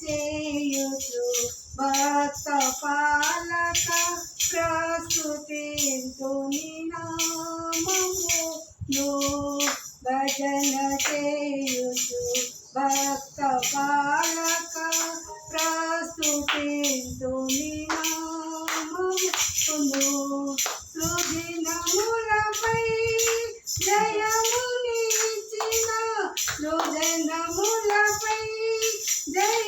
చేయుచు భక్త పాలక ప్రస్తుతింతు నామము భజన చేయుచు భక్త పాలక ప్రస్తుతింతు నామమును సుదినములపై జయమునిచిన సుజనములపై జయ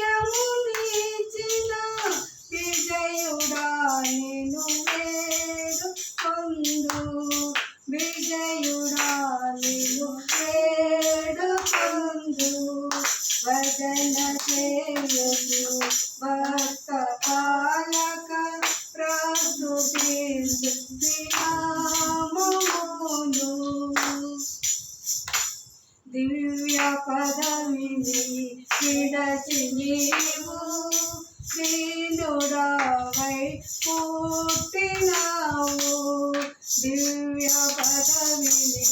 విజయుడా నేను వేరు పొందు. విజయుడా నేను వేడు పొందు. భజన చేయు భక్త పాలక ప్రస్తుతించు శ్రీరామమును. దివ్య పదవిని విడచి నీవు దీనుడవై పుట్టినావు దివ్య పదవిని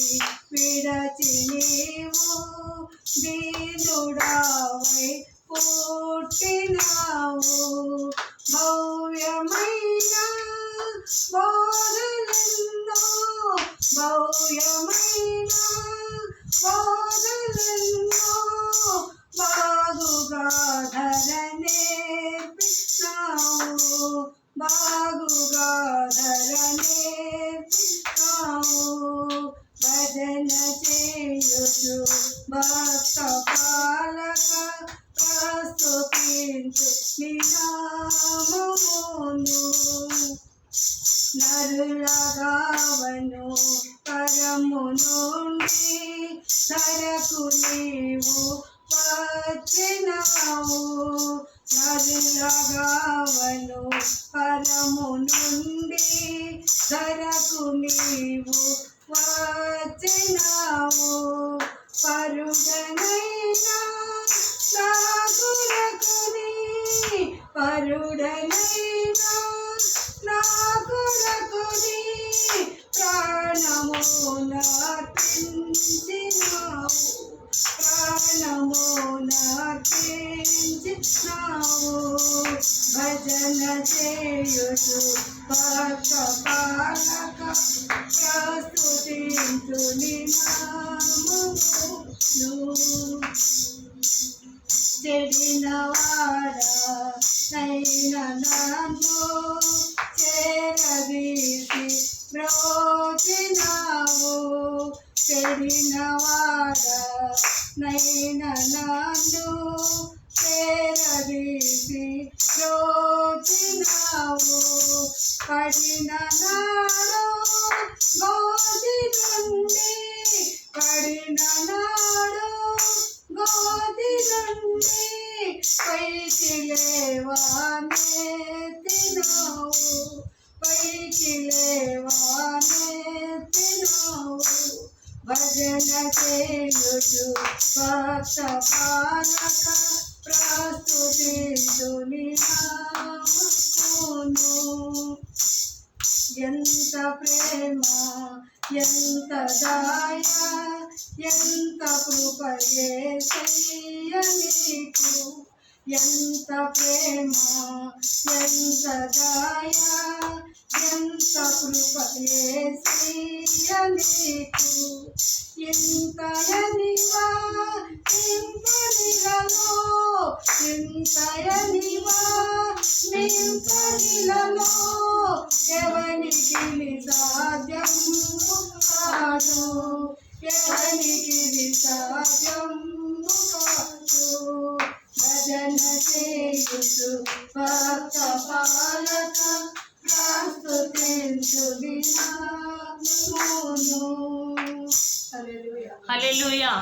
విడచి నీవు దీనుడవై పుట్టినావు. భవ్యమైన బోధలెన్నో ధరకు నీవు వచ్చినావు పరుడనైనా నాగులకుని పరుడనైనా చేయుచు భక్త పాలక ప్రస్తుతించు నినామమును చెడినవాడా నైన నన్ను చేరదీసి బ్రోచినావు చెడినవాడా నైన నన్ను చేరదీసి బ్రోచినావు పడిన నాడు గోది నుండి పడిన నాడు గోది నుండి పైకి లేవానెత్తినావు పైకి లేవానెత్తినావు భజన చేయుచు భక్త పాలక ఎంత దయ ఎంత కృపయే ఎంత ప్రేమ ఎంత దయ ఎంత కృపయే నీకు ఎంత ఇంపనిలలో ఎవనికి సాధ్యము కాదు భజన చేయుచు భక్త పాలక ప్రస్తుతించు వినామును హల్లెలూయా.